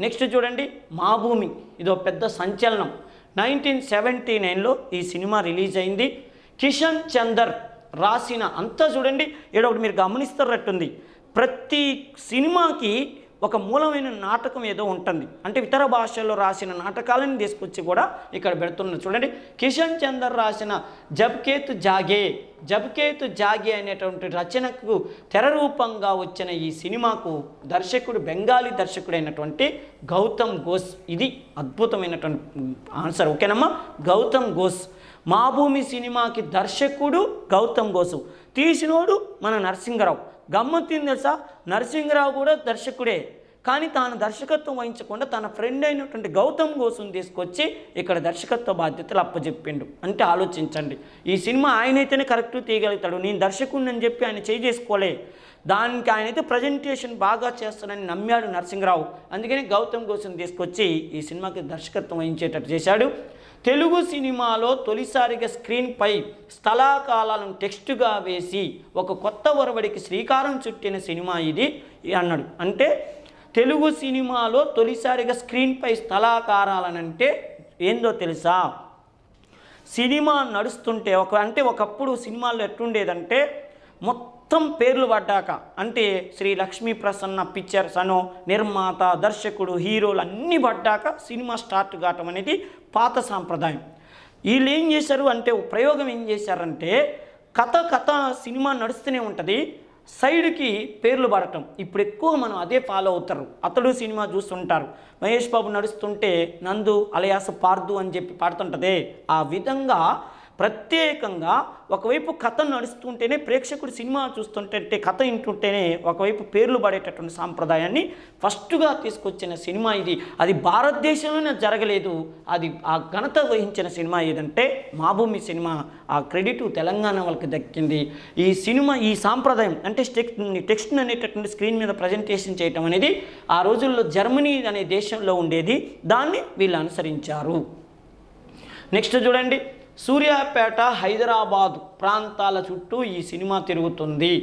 Next చూడండి మా భూమి. ఇదో పెద్ద సంచలనం. నైన్టీన్ సెవెంటీ నైన్లో ఈ సినిమా రిలీజ్ అయింది. కిషన్ చందర్ రాసిన అంతా చూడండి ఇక్కడ ఒకటి మీరు గమనిస్తున్నట్టుంది. ప్రతి సినిమాకి ఒక మూలమైన నాటకం ఏదో ఉంటుంది. అంటే ఇతర భాషల్లో రాసిన నాటకాలను తీసుకొచ్చి కూడా ఇక్కడ పెడుతున్నారు. చూడండి కిషన్ చందర్ రాసిన జబ్కేత్ జాగే జబ్కేత్ జాగే అనేటువంటి రచనకు తెర రూపంగా వచ్చిన ఈ సినిమాకు దర్శకుడు బెంగాలీ దర్శకుడైనటువంటి గౌతమ్ ఘోష్. ఇది అద్భుతమైనటువంటి ఆన్సర్ ఓకేనమ్మా? గౌతమ్ ఘోష్. మా భూమి సినిమాకి దర్శకుడు గౌతమ్ ఘోష్. తీసినోడు మన నరసింహరావు. గమ్మత్తింది తెలుసా? నరసింహరావు కూడా దర్శకుడే. కానీ తాను దర్శకత్వం వహించకుండా తన ఫ్రెండ్ అయినటువంటి గౌతమ్ ఘోష్ని తీసుకొచ్చి ఇక్కడ దర్శకత్వ బాధ్యతలు అప్పచెప్పిండు అంటే ఆలోచించండి. ఈ సినిమా ఆయనైతేనే కరెక్ట్ తీయగలుగుతాడు. నేను దర్శకుడిని అని చెప్పి ఆయన చేయి చేసుకోలే. దానికి ఆయనైతే ప్రజెంటేషన్ బాగా చేస్తానని నమ్మాడు నరసింహరావు. అందుకని గౌతమ్ ఘోష్ని తీసుకొచ్చి ఈ సినిమాకి దర్శకత్వం వహించేటట్టు చేశాడు. తెలుగు సినిమాలో తొలిసారిగా స్క్రీన్పై స్థలాకాలను టెక్స్ట్గా వేసి ఒక కొత్త ఒరవడికి శ్రీకారం చుట్టిన సినిమా ఇది అన్నాడు. అంటే తెలుగు సినిమాలో తొలిసారిగా స్క్రీన్పై స్థలాకారాలనంటే ఏందో తెలుసా? సినిమా నడుస్తుంటే ఒక అంటే ఒకప్పుడు సినిమాల్లో ఎట్లుండేదంటే మొత్తం మొత్తం పేర్లు పడ్డాక అంటే శ్రీ లక్ష్మీ ప్రసన్న పిక్చర్స్ అను నిర్మాత దర్శకుడు హీరోలు అన్నీ పడ్డాక సినిమా స్టార్ట్ కావటం అనేది పాత సాంప్రదాయం. వీళ్ళు ఏం చేశారు అంటే ప్రయోగం ఏం చేశారంటే కథ కథ సినిమా నడుస్తూనే ఉంటుంది సైడ్కి పేర్లు పడటం. ఇప్పుడు ఎక్కువ మనం అదే ఫాలో అవుతారు. అతడు సినిమా చూస్తుంటారు. మహేష్ బాబు నడుస్తుంటే నందు అలయాస పార్దు అని చెప్పి పాడుతుంటదే. ఆ విధంగా ప్రత్యేకంగా ఒకవైపు కథ నడుస్తుంటేనే ప్రేక్షకుడు సినిమా చూస్తుంటే కథ వింటుంటేనే ఒకవైపు పేర్లు పడేటటువంటి సాంప్రదాయాన్ని ఫస్ట్గా తీసుకొచ్చిన సినిమా ఇది. అది భారతదేశంలోనే జరగలేదు. అది ఆ ఘనత వహించిన సినిమా ఏదంటే మాభూమి సినిమా. ఆ క్రెడిట్ తెలంగాణ వాళ్ళకి దక్కింది. ఈ సినిమా ఈ సాంప్రదాయం అంటే టెక్స్ట్ టెక్స్ట్ అనేటటువంటి స్క్రీన్ మీద ప్రజెంటేషన్ చేయటం అనేది ఆ రోజుల్లో జర్మనీ అనే దేశంలో ఉండేది. దాన్ని వీళ్ళు అనుసరించారు. నెక్స్ట్ చూడండి. సూర్యాపేట హైదరాబాద్ ప్రాంతాల చుట్టూ ఈ సినిమా తిరుగుతుంది.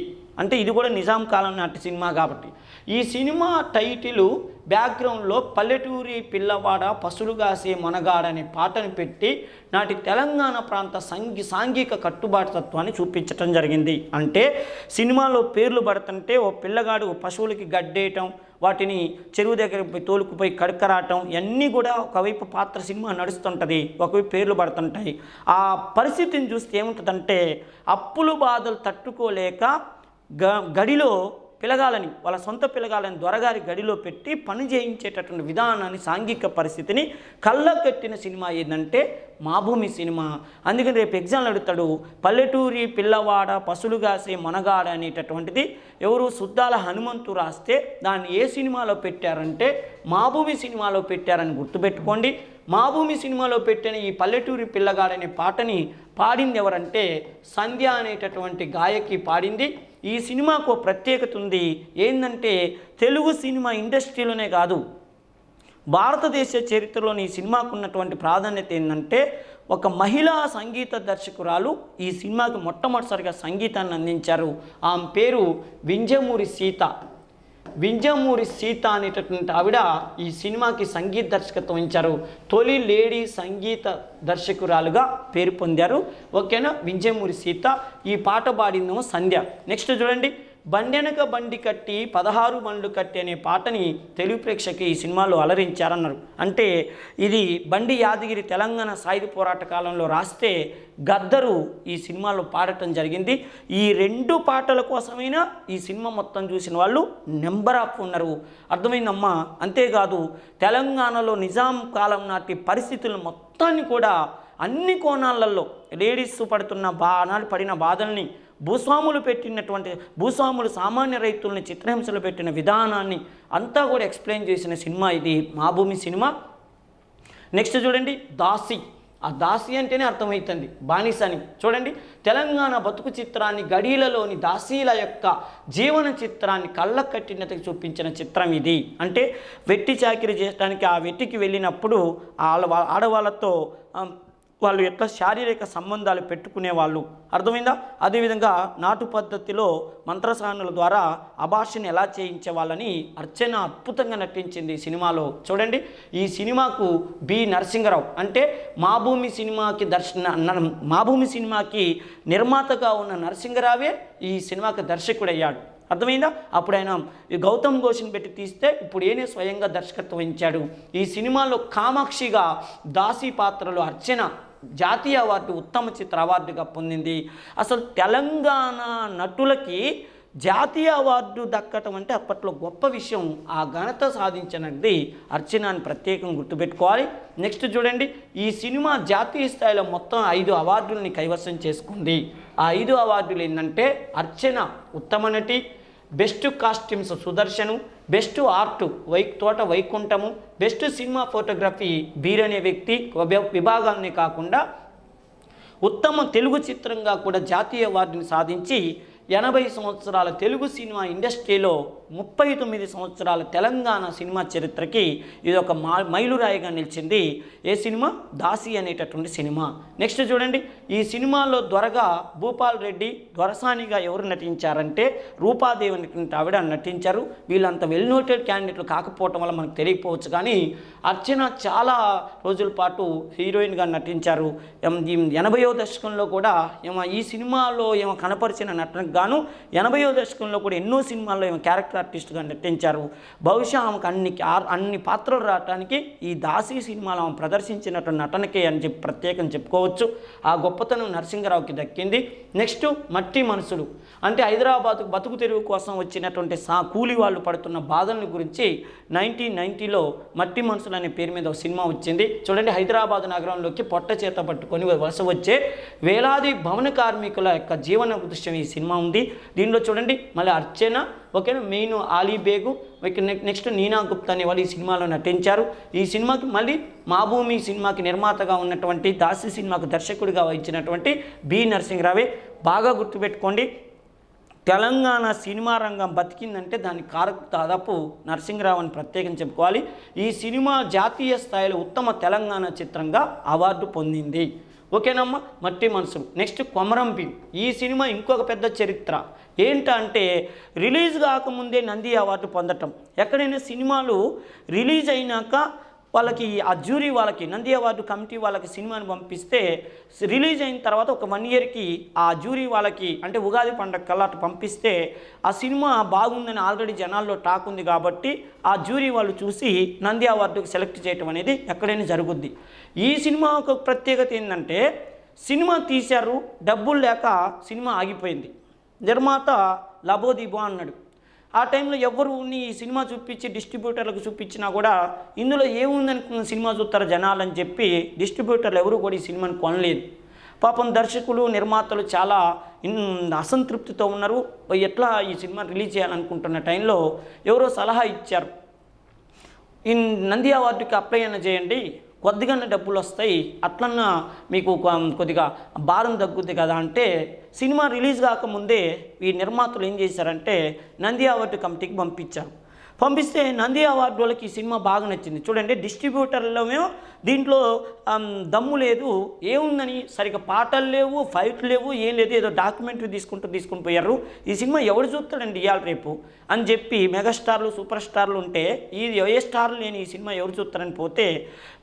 అంటే ఇది కూడా నిజాం కాలం నాటి సినిమా కాబట్టి. ఈ సినిమా టైటిల్ బ్యాక్గ్రౌండ్లో పల్లెటూరి పిల్లవాడ పసులుగాసే మొనగాడ అనే పాటను పెట్టి నాటి తెలంగాణ ప్రాంత సంఘి సాంఘిక కట్టుబాటుతత్వాన్ని చూపించటం జరిగింది. అంటే సినిమాలో పేర్లు పడుతుంటే ఓ పిల్లగాడు పశువులకి గడ్డేయటం వాటిని చెరువు దగ్గర పోయి తోలుకుపోయి కడకరాటం ఇవన్నీ కూడా ఒకవైపు పాత్ర సినిమా నడుస్తుంటుంది ఒకవైపు పేర్లు పడుతుంటాయి. ఆ పరిస్థితిని చూస్తే ఏముంటుందంటే అప్పులు బాధలు తట్టుకోలేక గ గడిలో పిలగాలని వాళ్ళ సొంత పిలగాలని దొరగారి గడిలో పెట్టి పని చేయించేటటువంటి విధానాన్ని సాంఘిక పరిస్థితిని కళ్ళకట్టిన సినిమా ఏంటంటే మాభూమి సినిమా. అందుకని రేపు ఎగ్జామ్లు అడుగుతాడు పల్లెటూరి పిల్లవాడ పసులుగాసే మనగాడ అనేటటువంటిది ఎవరు సుద్దాల హనుమంతు రాస్తే దాన్ని ఏ సినిమాలో పెట్టారంటే మాభూమి సినిమాలో పెట్టారని గుర్తుపెట్టుకోండి. మాభూమి సినిమాలో పెట్టిన ఈ పల్లెటూరి పిల్లగాడనే పాటని పాడింది ఎవరంటే సంధ్య అనేటటువంటి గాయకి పాడింది. ఈ సినిమాకు ప్రత్యేకత ఉంది. ఏంటంటే తెలుగు సినిమా ఇండస్ట్రీలోనే కాదు. భారతదేశ చరిత్రలోని ఈ సినిమాకు ఉన్నటువంటి ప్రాధాన్యత ఏంటంటే ఒక మహిళా సంగీత దర్శకురాలు ఈ సినిమాకి మొట్టమొదటిసారిగా సంగీతాన్ని అందించారు. ఆమె పేరు వింజమూరి సీత. వింజమూరి సీత అనేటటువంటి ఆవిడ ఈ సినిమాకి సంగీత దర్శకత్వం వహించారు. తొలి లేడీ సంగీత దర్శకురాలుగా పేరు పొందారు. ఓకేనా? వింజమూరి సీత. ఈ పాట పాడిందేమో సంధ్య. నెక్స్ట్ చూడండి. బండెనక బండి కట్టి పదహారు బండ్లు కట్టి అనే పాటని తెలుగు ప్రేక్షకు ఈ సినిమాలో అలరించారన్నారు. అంటే ఇది బండి యాదగిరి తెలంగాణ సాయుధ పోరాట కాలంలో రాస్తే గద్దరు ఈ సినిమాలో పాడటం జరిగింది. ఈ రెండు పాటల కోసమైనా ఈ సినిమా మొత్తం చూసిన వాళ్ళు నెంబర్ ఆఫ్ ఉన్నారు. అర్థమైందమ్మా? అంతేకాదు తెలంగాణలో నిజాం కాలం నాటి పరిస్థితులు మొత్తాన్ని కూడా అన్ని కోణాలలో లేడీస్ పడుతున్న బా పడిన బాధల్ని భూస్వాములు పెట్టినటువంటి భూస్వాములు సామాన్య రైతుల్ని చిత్రహింసలు పెట్టిన విధానాన్ని అంతా కూడా ఎక్స్ప్లెయిన్ చేసిన సినిమా ఇది మా భూమి సినిమా. నెక్స్ట్ చూడండి దాసి. ఆ దాసి అంటేనే అర్థమవుతుంది బానిస అని చూడండి తెలంగాణ బతుకు చిత్రాన్ని గడీలలోని దాసీల యొక్క జీవన చిత్రాన్ని కళ్ళ కట్టినతకి చూపించిన చిత్రం ఇది. అంటే వెట్టి చాకిరి చేయడానికి ఆ వెట్టికి వెళ్ళినప్పుడు ఆడ ఆడవాళ్ళతో వాళ్ళు ఎట్లా శారీరక సంబంధాలు పెట్టుకునే వాళ్ళు? అర్థమైందా? అదేవిధంగా నాటు పద్ధతిలో మంత్రసానుల ద్వారా అభాషణ ఎలా చేయించే వాళ్ళని అర్చన అద్భుతంగా నటించింది సినిమాలో. చూడండి ఈ సినిమాకు బి. నరసింహరావు అంటే మా భూమి సినిమాకి దర్శన మాభూమి మా భూమి సినిమాకి నిర్మాతగా ఉన్న నరసింహరావే ఈ సినిమాకి దర్శకుడయ్యాడు. అర్థమైందా? అప్పుడు ఆయన గౌతమ్ ఘోష్ని పెట్టి తీస్తే ఇప్పుడు ఏనే స్వయంగా దర్శకత్వం వహించాడు. ఈ సినిమాలో కామాక్షిగా దాసి పాత్రలో అర్చన జాతీయ అవార్డు ఉత్తమ చిత్ర అవార్డుగా పొందింది. అసలు తెలంగాణ నటులకి జాతీయ అవార్డు దక్కటం అంటే అప్పట్లో గొప్ప విషయం. ఆ ఘనత సాధించినది అర్చనాన్ని ప్రత్యేకంగా గుర్తుపెట్టుకోవాలి. నెక్స్ట్ చూడండి ఈ సినిమా జాతీయ స్థాయిలో మొత్తం ఐదు అవార్డుల్ని కైవసం చేసుకుంది. ఆ ఐదు అవార్డులు ఏంటంటే అర్చన ఉత్తమ నటి best costumes Sudarshan best art why Thota Vaikuntham best cinema photography beer అనే వ్యక్తి విభాగాన్ని కాకుండా ఉత్తమ తెలుగు చిత్రంగా కూడా జాతీయ అవార్డుని సాధించి ఎనభై సంవత్సరాల తెలుగు సినిమా ఇండస్ట్రీలో ముప్పై తొమ్మిది సంవత్సరాల తెలంగాణ సినిమా చరిత్రకి ఇది ఒక మా మైలురాయిగా నిలిచింది ఏ సినిమా? దాసి అనేటటువంటి సినిమా. నెక్స్ట్ చూడండి. ఈ సినిమాలో దొరగా భూపాల్ రెడ్డి దొరసానిగా ఎవరు నటించారంటే రూపాదేవి అనేటువంటి ఆవిడ నటించారు. వీళ్ళంత వెల్ నోటెడ్ క్యాండిడేట్లు కాకపోవటం వల్ల మనకు తెలియకపోవచ్చు కానీ అర్చన చాలా రోజుల పాటు హీరోయిన్గా నటించారు. ఎనభయో దశకంలో కూడా ఏమో ఈ సినిమాలో ఏమో కనపరిచిన నటనకు గాను ఎనభైవ దశకంలో కూడా ఎన్నో సినిమాల్లో ఈమె క్యారెక్టర్ ఆర్టిస్ట్గా నటించారు. బహుశా ఆమెకు అన్ని అన్ని పాత్రలు రావడానికి ఈ దాసి సినిమాలో ఆమె ప్రదర్శించినటువంటి నటనకే అని చెప్పి ప్రత్యేకం చెప్పుకోవచ్చు. ఆ గొప్పతనం నరసింహరావుకి దక్కింది. నెక్స్ట్ మట్టి మనసులు. అంటే హైదరాబాద్ బతుకు తెరువు కోసం వచ్చినటువంటి సా కూలి వాళ్ళు పడుతున్న బాధల గురించి నైన్టీన్ నైన్టీలో మట్టి మనుషులు అనే పేరు మీద ఒక సినిమా వచ్చింది. చూడండి హైదరాబాద్ నగరంలోకి పొట్ట చేత పట్టుకొని వలస వచ్చే వేలాది భవన కార్మికుల యొక్క జీవన దృశ్యం ఈ సినిమా ఉంది. దీనిలో చూడండి మళ్ళీ అర్చన ఓకేనా? Main Ali Baig next- next Neena Gupta అనే వాళ్ళు ఈ సినిమాలో నటించారు. ఈ సినిమాకి మళ్ళీ మా భూమి సినిమాకి నిర్మాతగా ఉన్నటువంటి దాసి సినిమాకు దర్శకుడిగా వహించినటువంటి బి. నరసింహరావే. బాగా గుర్తుపెట్టుకోండి తెలంగాణ సినిమా రంగం బతికిందంటే దాని కారక దాదాపు నరసింహరావు అని ప్రత్యేకం చెప్పుకోవాలి. ఈ సినిమా జాతీయ స్థాయిలో ఉత్తమ తెలంగాణ చిత్రంగా అవార్డు పొందింది. ఓకేనమ్మా? మట్టి మనసు. నెక్స్ట్ కొమరం ఈ సినిమా ఇంకొక పెద్ద చరిత్ర. ఏంటంటే రిలీజ్ కాకముందే నంది అవార్డు పొందటం. ఎక్కడైనా సినిమాలు రిలీజ్ అయినాక వాళ్ళకి ఆ జ్యూరీ వాళ్ళకి నంది అవార్డు కమిటీ వాళ్ళకి సినిమాని పంపిస్తే రిలీజ్ అయిన తర్వాత ఒక వన్ ఇయర్కి ఆ జ్యూరీ వాళ్ళకి అంటే ఉగాది పండగ కల్లా అటు పంపిస్తే ఆ సినిమా బాగుందని ఆల్రెడీ జనాల్లో టాక్ ఉంది కాబట్టి ఆ జ్యూరీ వాళ్ళు చూసి నంది అవార్డుకి సెలెక్ట్ చేయటం అనేది ఎక్కడైనా జరుగుద్ది. ఈ సినిమా ఒక ప్రత్యేకత ఏంటంటే సినిమా తీశారు డబ్బులు లేక సినిమా ఆగిపోయింది. నిర్మాత లబోదిబో అన్నాడు. ఆ టైంలో ఎవరు ఈ సినిమా చూపించి డిస్ట్రిబ్యూటర్లకు చూపించినా కూడా ఇందులో ఏముందని సినిమా చూస్తారు జనాలని చెప్పి డిస్ట్రిబ్యూటర్లు ఎవరు కూడా ఈ సినిమాని కొనలేదు. పాపం దర్శకులు నిర్మాతలు చాలా అసంతృప్తితో ఉన్నారు. ఎట్లా ఈ సినిమా రిలీజ్ చేయాలనుకుంటున్న టైంలో ఎవరో సలహా ఇచ్చారు. ఈ నంది అవార్డుకి అప్లై అయినా చేయండి. కొద్దిగా డబ్బులు వస్తాయి అట్లన్నా మీకు కొద్దిగా భారం తగ్గుద్ది కదా అంటే సినిమా రిలీజ్ కాకముందే ఈ నిర్మాతలు ఏం చేశారంటే నంది అవార్డు కమిటీకి పంపించారు. పంపిస్తే నంది అవార్డు వాళ్ళకి ఈ సినిమా బాగా నచ్చింది. చూడండి డిస్ట్రిబ్యూటర్లోమేమో దీంట్లో దమ్ము లేదు. ఏముందని సరిగ్గా పాటలు లేవు ఫైట్ లేవు ఏం లేదు. ఏదో డాక్యుమెంటరీ తీసుకుంటూ తీసుకుని పోయారు. ఈ సినిమా ఎవడు చూస్తాడండి ఇవాళ రేపు? అని చెప్పి మెగాస్టార్లు సూపర్ స్టార్లు ఉంటే ఈ ఏ స్టార్ లేని ఈ సినిమా ఎవరు చూస్తారని పోతే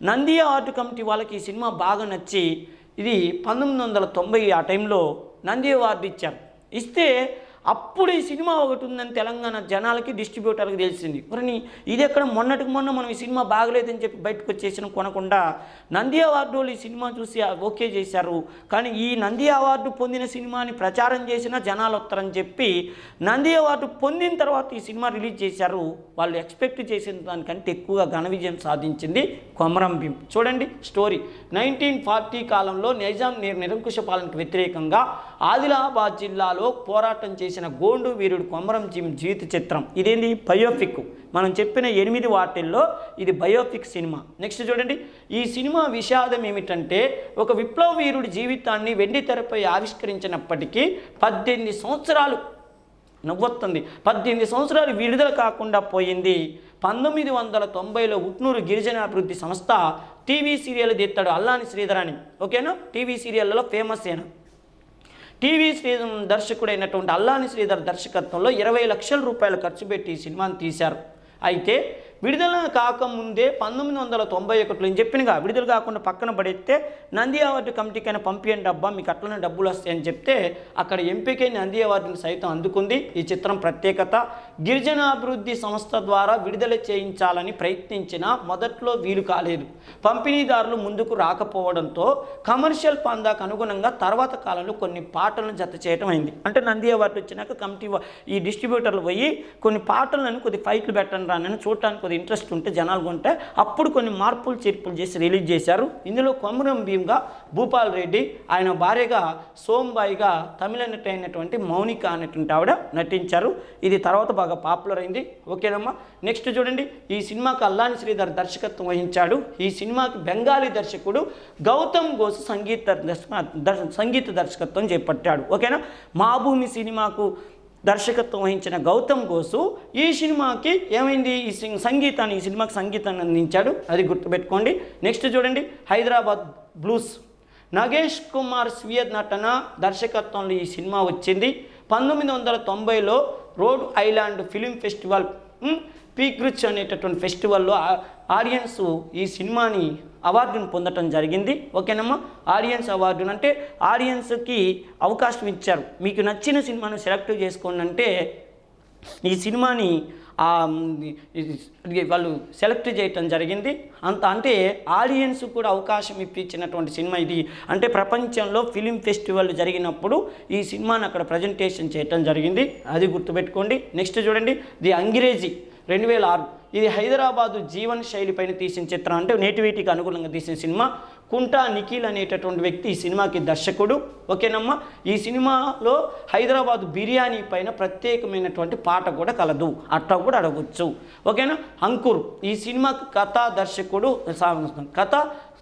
నంది అవార్డు కమిటీ వాళ్ళకి ఈ సినిమా బాగా నచ్చి ఇది పంతొమ్మిది వందల తొంభై ఆ టైంలో నంది అవార్డు ఇచ్చారు. ఇస్తే అప్పుడు ఈ సినిమా ఒకటి ఉందని తెలంగాణ జనాలకి డిస్ట్రిబ్యూటర్కి తెలిసింది. మరి ఇది ఎక్కడ? మొన్నటికి మొన్న మనం ఈ సినిమా బాగలేదని చెప్పి బయటకు వచ్చేసిన కొనకుండా నంది అవార్డు ఈ సినిమా చూసి ఓకే చేశారు. కానీ ఈ నంది అవార్డు పొందిన సినిమాని ప్రచారం చేసినా జనాలు వస్తారని చెప్పి నంది అవార్డు పొందిన తర్వాత ఈ సినిమా రిలీజ్ చేశారు. వాళ్ళు ఎక్స్పెక్ట్ చేసిన దానికంటే ఎక్కువగా ఘన విజయం సాధించింది కొమరం భీం చూడండి స్టోరీ. నైన్టీన్ ఫార్టీ కాలంలో నిజాం నిరంకుశ పాలనకు వ్యతిరేకంగా ఆదిలాబాద్ జిల్లాలో పోరాటం చేసి చేసిన గోండు వీరుడు కొమరం జీవి జీవిత చిత్రం. ఇదేంది? బయోపిక్. మనం చెప్పిన ఎనిమిది వాటిల్లో ఇది బయోపిక్ సినిమా. నెక్స్ట్ చూడండి. ఈ సినిమా విషాదం ఏమిటంటే ఒక విప్లవ వీరుడి జీవితాన్ని వెండి తెరపై ఆవిష్కరించినప్పటికీ పద్దెనిమిది సంవత్సరాలు నవ్వొస్తుంది. పద్దెనిమిది సంవత్సరాలు విడుదల కాకుండా పోయింది. పంతొమ్మిది వందల తొంభైలో ఉట్నూరు గిరిజనాభివృద్ధి సంస్థ టీవీ సీరియల్ దిత్తాడు అల్లాని శ్రీధరాని ఓకేనా? టీవీ సీరియల్లో ఫేమస్ అయినా టీవీ శ్రీ దర్శకుడైనటువంటి అల్లాని శ్రీధర్ దర్శకత్వంలో ఇరవై లక్షల రూపాయలు ఖర్చు పెట్టి ఈ సినిమాని తీశారు. అయితే విడుదల కాకముందే పంతొమ్మిది వందల తొంభై ఒకటిలో నేను చెప్పినగా విడుదల కాకుండా పక్కన పడేస్తే నంది అవార్డు కమిటీకైనా పంపియని డబ్బా మీకు అట్లనే డబ్బులు వస్తాయని చెప్తే అక్కడ ఎంపికై నంది అవార్డుని సైతం అందుకుంది. ఈ చిత్రం ప్రత్యేకత. గిరిజనాభివృద్ధి సంస్థ ద్వారా విడుదల చేయించాలని ప్రయత్నించినా మొదట్లో వీలు కాలేదు. పంపిణీదారులు ముందుకు రాకపోవడంతో కమర్షియల్ పందాకు అనుగుణంగా తర్వాత కాలంలో కొన్ని పాటలను జత చేయటం అయింది. అంటే నంది అవార్డు వచ్చినాక కమిటీ ఈ డిస్ట్రిబ్యూటర్లు పోయి కొన్ని పాటలను కొద్ది ఫైట్లు పెట్టండి రానని చూడటానికి కొద్ది ఇంట్రెస్ట్ ఉంటే జనాలు కొంటే అప్పుడు కొన్ని మార్పులు చేర్పులు చేసి రిలీజ్ చేశారు. ఇందులో కొమరం భీమ్గా భూపాల్ రెడ్డి ఆయన భార్యగా సోంబాయిగా తమిళ నటి అయినటువంటి మౌనిక అనేటువంటి ఆవిడ నటించారు. ఇది తర్వాత బాగా పాపులర్ అయింది. ఓకేనమ్మా? నెక్స్ట్ చూడండి. ఈ సినిమాకు అల్లాని శ్రీధర్ దర్శకత్వం వహించాడు. ఈ సినిమాకి బెంగాలీ దర్శకుడు గౌతమ్ ఘోష్ సంగీత దర్శక దర్శ- సంగీత దర్శకత్వం చేపట్టాడు. ఓకేనా? మా భూమి సినిమాకు దర్శకత్వం వహించిన గౌతమ్ ఘోషు ఈ సినిమాకి ఏమైంది? ఈ సంగీతాన్ని ఈ సినిమాకి సంగీతాన్ని అందించాడు. అది గుర్తుపెట్టుకోండి. నెక్స్ట్ చూడండి. హైదరాబాద్ బ్లూస్. నగేష్ కుమార్ స్వీయ నటన దర్శకత్వంలో ఈ సినిమా వచ్చింది. పంతొమ్మిది వందల తొంభైలో Rhode Island film festival um, పీక్రిచ్ అనేటటువంటి ఫెస్టివల్లో ఆడియన్స్ ఈ సినిమాని అవార్డును పొందటం జరిగింది. ఓకేనమ్మా? ఆడియన్స్ అవార్డును అంటే ఆడియన్స్కి అవకాశం ఇచ్చారు. మీకు నచ్చిన సినిమాను సెలెక్ట్ చేసుకోండి అంటే ఈ సినిమాని వాళ్ళు సెలెక్ట్ చేయటం జరిగింది. అంత అంటే ఆడియన్స్ కూడా అవకాశం ఇప్పించినటువంటి సినిమా ఇది. అంటే ప్రపంచంలో ఫిలిం ఫెస్టివల్ జరిగినప్పుడు ఈ సినిమాని అక్కడ ప్రజెంటేషన్ చేయటం జరిగింది. అది గుర్తుపెట్టుకోండి. నెక్స్ట్ చూడండి. ది అంగ్రేజీ రెండు వేల ఆరు ఇది హైదరాబాదు జీవన శైలిపైన తీసిన చిత్రం. అంటే నేటివిటీకి అనుగుణంగా తీసిన సినిమా. కుంటా నిఖిల్ అనేటటువంటి వ్యక్తి ఈ సినిమాకి దర్శకుడు. ఓకేనమ్మా? ఈ సినిమాలో హైదరాబాదు బిర్యానీ పైన ప్రత్యేకమైనటువంటి పాట కూడా కలదు. అట్లా కూడా అడగొచ్చు. ఓకేనా? అంకుర్ ఈ సినిమాకి కథా దర్శకుడు కథ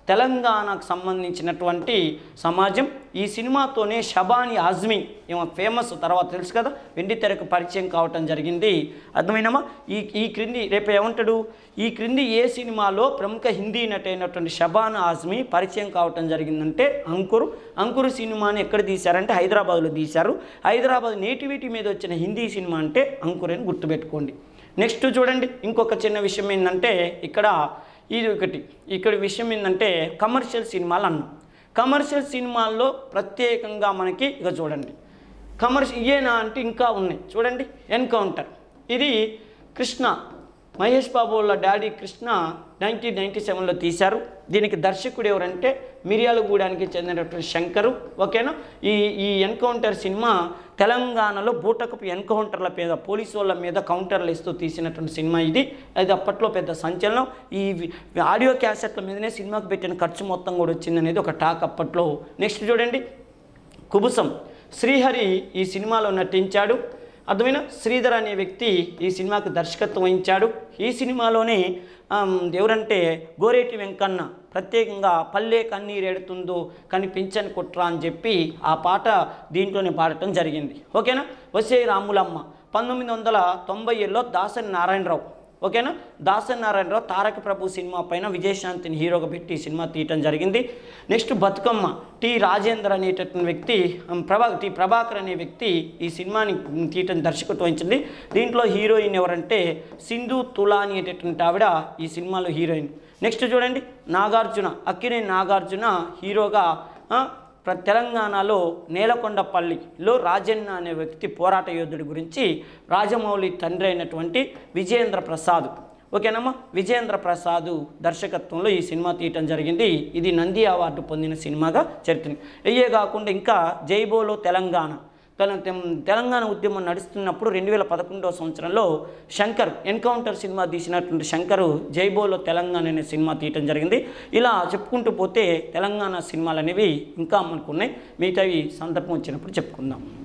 తెలంగాణకు సంబంధించినటువంటి సమాజం ఈ సినిమాతోనే షబాని ఆజ్మీ ఈమె ఫేమస్ తర్వాత తెలుసు కదా వెండి తెరకు పరిచయం కావటం జరిగింది. అర్థమైనమా ఈ ఈ క్రింది రేపు ఏమంటాడు? ఈ క్రింది ఏ సినిమాలో ప్రముఖ హిందీ నటైనటువంటి షబాన్ ఆజ్మీ పరిచయం కావటం జరిగిందంటే అంకుర్. అంకుర్ సినిమాని ఎక్కడ తీశారంటే హైదరాబాద్లో తీశారు. హైదరాబాద్ నేటివిటీ మీద వచ్చిన హిందీ సినిమా అంటే అంకుర్ అని గుర్తుపెట్టుకోండి. నెక్స్ట్ చూడండి ఇంకొక చిన్న విషయం ఏంటంటే ఇక్కడ ఇది ఒకటి. ఇక్కడ విషయం ఏంటంటే కమర్షియల్ సినిమాలు అన్నాం. కమర్షియల్ సినిమాల్లో ప్రత్యేకంగా మనకి ఇక చూడండి. కమర్షియల్ ఇయేనా అంటే ఇంకా ఉన్నాయి. చూడండి ఎన్కౌంటర్. ఇది కృష్ణ మహేష్ బాబు వాళ్ళ డాడీ కృష్ణ నైన్టీన్ నైంటీ సెవెన్లో తీశారు. దీనికి దర్శకుడు ఎవరంటే మిర్యాలగూడానికి చెందినటువంటి శంకరు. ఓకేనా? ఈ ఈ ఎన్కౌంటర్ సినిమా తెలంగాణలో బూటకపు ఎన్కౌంటర్ల మీద పోలీసు వాళ్ళ మీద కౌంటర్లు ఇస్తూ తీసినటువంటి సినిమా ఇది. అది అప్పట్లో పెద్ద సంచలనం. ఈ ఆడియో క్యాసెట్ల మీదనే సినిమాకు పెట్టిన ఖర్చు మొత్తం కూడా వచ్చింది అనేది ఒక టాక్ అప్పట్లో. నెక్స్ట్ చూడండి. కుబుసం. శ్రీహరి ఈ సినిమాలో నటించాడు. అర్థమైన? శ్రీధర్ అనే వ్యక్తి ఈ సినిమాకు దర్శకత్వం వహించాడు. ఈ సినిమాలోనే ఎవరంటే గోరేటి వెంకన్న ప్రత్యేకంగా పల్లె కన్నీరేడుతుందో కనిపించని కుట్ర అని చెప్పి ఆ పాట దీంట్లోనే పాడటం జరిగింది. ఓకేనా? వసే రాములమ్మ పంతొమ్మిది వందల తొంభై ఏడులో దాసరి నారాయణరావు. ఓకేనా? దాసరి నారాయణరావు తారక ప్రభు సినిమా పైన విజయశాంతిని హీరోగా పెట్టి సినిమా తీయటం జరిగింది. నెక్స్ట్ బతుకమ్మ టి రాజేందర్ అనేటటువంటి వ్యక్తి ప్రభా టి ప్రభాకర్ అనే వ్యక్తి ఈ సినిమాని తీయటం దర్శకత్వం వహించింది. దీంట్లో హీరోయిన్ ఎవరంటే సింధు తులా అనేటటువంటి ఆవిడ ఈ సినిమాలో హీరోయిన్. నెక్స్ట్ చూడండి నాగార్జున అక్కినే నాగార్జున హీరోగా తెలంగాణలో నేలకొండపల్లిలో రాజన్న అనే వ్యక్తి పోరాట యోధుడి గురించి రాజమౌళి తండ్రి అయినటువంటి విజయేంద్ర ప్రసాద్. ఓకేనమ్మా? విజయేంద్ర ప్రసాద్ దర్శకత్వంలో ఈ సినిమా తీయటం జరిగింది. ఇది నంది అవార్డు పొందిన సినిమాగా చరిత్ర ఇవే కాకుండా ఇంకా జైబోలో తెలంగాణ. తెల- తెలంగాణ ఉద్యమం నడుస్తున్నప్పుడు రెండు వేల పదకొండవ సంవత్సరంలో శంకర్ ఎన్కౌంటర్ సినిమా తీసినటువంటి శంకరు జైబోలో తెలంగాణ అనే సినిమా తీయటం జరిగింది. ఇలా చెప్పుకుంటూ పోతే తెలంగాణ సినిమాలు అనేవి ఇంకా మనకు ఉన్నాయి మిగతావి సందర్భం వచ్చినప్పుడు చెప్పుకుందాం.